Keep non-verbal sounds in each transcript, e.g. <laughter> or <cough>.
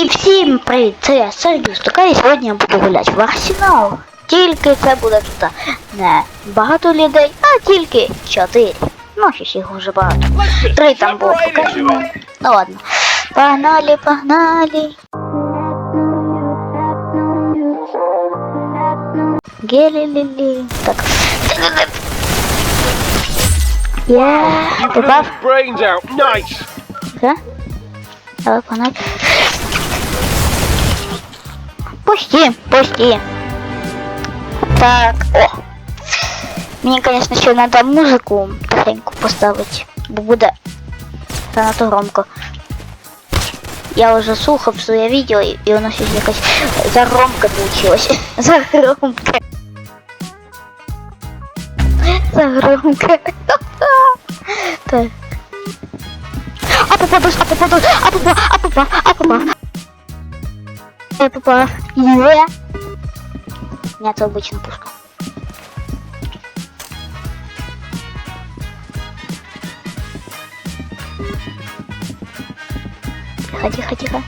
І всім привіт, це я Сергій Стука, і сьогодні я буду гуляти в Арсенал. Тільки це буде тут не багато людей, а тільки чотири. Ну, ще їх вже багато. Три там було покажемо. Ну ладно. Погнали, погнали. Гелі-лі-лі. Так. Blew попав. Nice. Да? Давай погнали. Пусти, пусти. Так, о. Мені, конечно, ще надо музику тихенько поставити, бо буде занадто громко. Я вже слухав своє відео, і і воно щось якось загромко получилось. <laughs> Загромко. Загромко. <laughs> Так. А попадусь, а попадусь, а попав, а попав, а попав. Я попав. Є. Ні, це обична пушка. Тихо, тихо, тихо.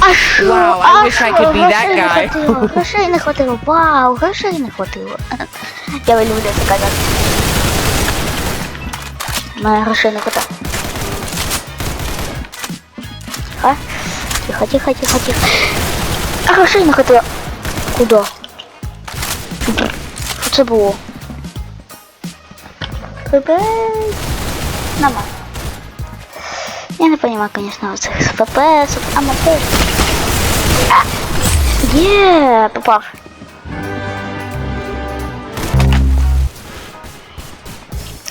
А шо? Wow, I а wish I шо? could be that Грошей не guy. хватило, Грошей не хватило. Вау, грошей не хватило. Я люблю це казати. У мене грошей не хватає. Тихо, Тихо, тихо, тихо, тихо. А не хватило. Куда? Що це було? Нормально. Я не понимаю, конечно, цих ФПС, а мотор. Є, попав.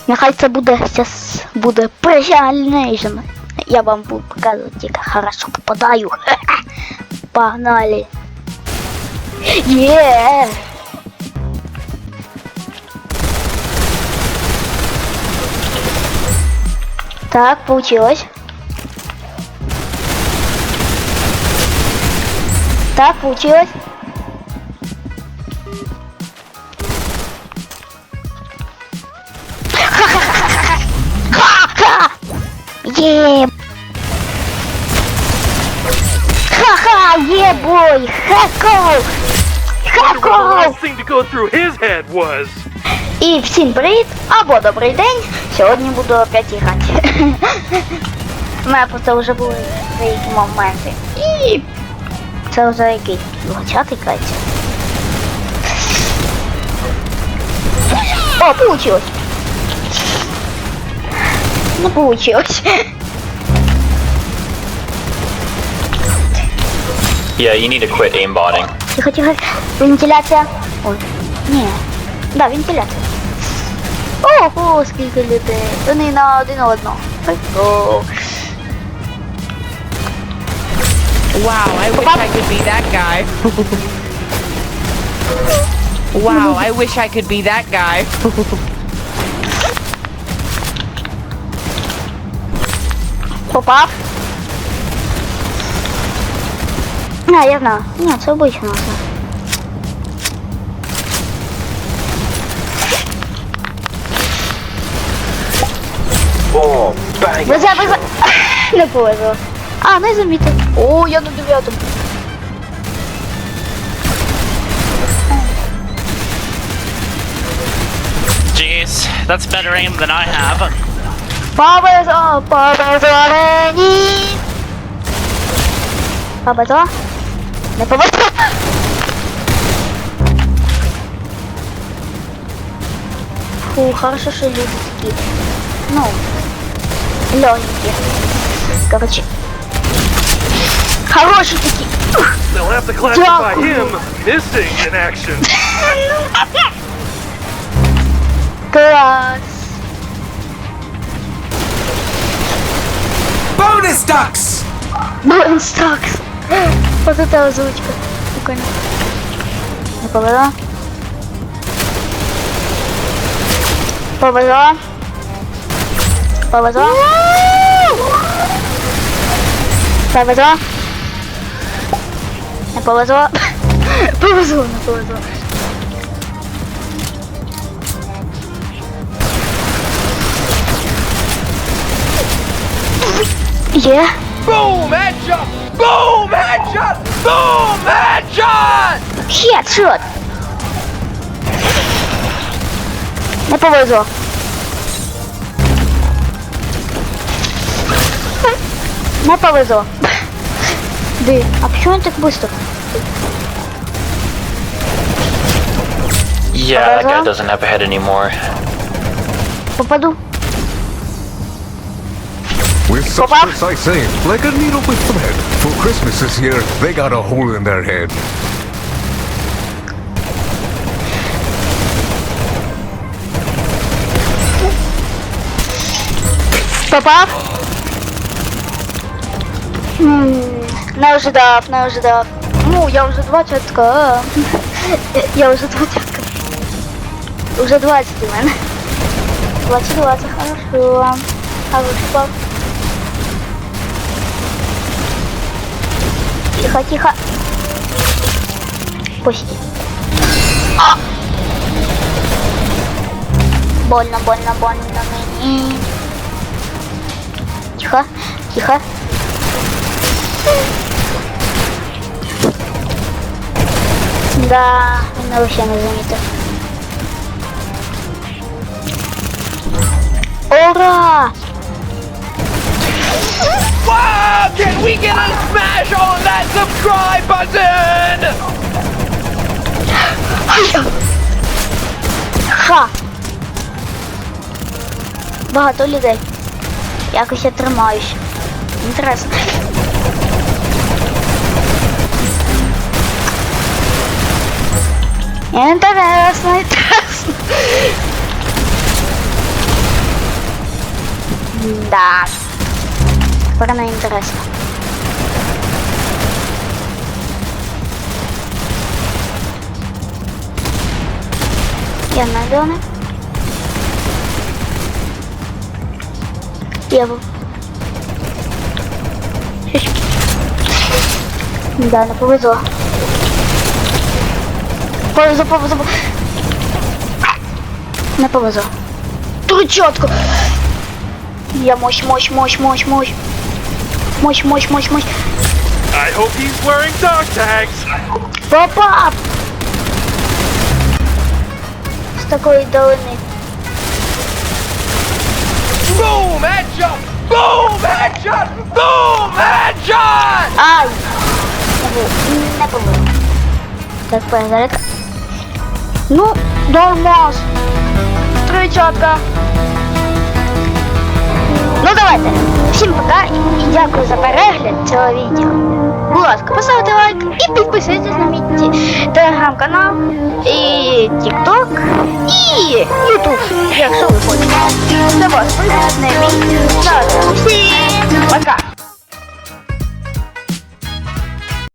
Нехай це буде зараз буде прощальний. Я вам буду показувати, як я хорошо попадаю. <laughs> Погнали. Є. Так, получилось. Так, получилось. <laughs> Ха-ха! Е! Ха-ха! Е, бой! Хако! Wonder what the Хако! last thing to go through his head was. І всім привіт або добрий день. Сьогодні буду опять грати. <laughs> У мене просто вже були деякі моменти. І це вже який 20-й кається. О, получилось. Не получилось. <laughs> Yeah, you need to quit aimbotting. Тихо, тихо. Вентиляція. Ой. Ні. Да, вентиляція. Ого, скільки людей. Вони на один одного. О. Wow, I wish I could be that guy. wow, I wish I could be that guy. Попав. А, я знаю. Ні, це обично все. Oh, bang. Везе, везе. Не повезло. А, не замітив. О, я на дев'ятому. Jeez, that's better aim than I have. Повезло, повезло мені. Повезло? Не повезло. Фу, хорошо, що люди такі. Ну, легенькі. Короче. Хороші такі. Ух. They'll have to classify Дякую. him missing in action. Клас. Bonus ducks! Бонстакс. Вот это озвучка. Прикольно. Не повезло. Повезло. Повезло. Повезло. Не повезло. <laughs> Повезло, не повезло. Є. Boom! Headshot! Boom! Headshot! Headshot! Не повезло. Не повезло. Ды, а почему он так быстро? Yeah, that guy doesn't have a head anymore. Попаду. With such Papa? precise aim, like a needle with thread. For Christmas is here, they got a hole in their head. Попав? М, Не ожидав, не ожидав. Ну, я вже двадцятка. а. Я вже двадцятка. Уже 20 у мене. 20, 20, хорошо. Хороший Тихо, тихо. Пусти. А! Больно, больно, больно мені. Тихо, тихо. Да, він вообще не замітив. Ура! Wow! Can we get a smash on that subscribe button? Ха! Багато людей. Якось я тримаюсь. Інтересно. Інтересно, інтересно. Да. Тепер не Інтересно. Я був. Да, не повезло. Повезло, повезло. Не повезло. Тручотку. Я мощь, мощь, мощь, мощь, мощь. Мощь, мощь, мощь, мощь. I hope he's wearing dog tags. Попап! З такої долини. Boom! Headshot! Boom! Headshot! Boom! Headshot! Ай! Не було. Так, перезарядка. Ну, нормас. Тричатка. Ну давайте. Всім пока і дякую за перегляд цього відео. Будь ласка, поставте лайк і підписуйтесь на мій ті- телеграм-канал, і TikTok, і YouTube, якщо ви хочете. Це вас присутне мій. Так, всім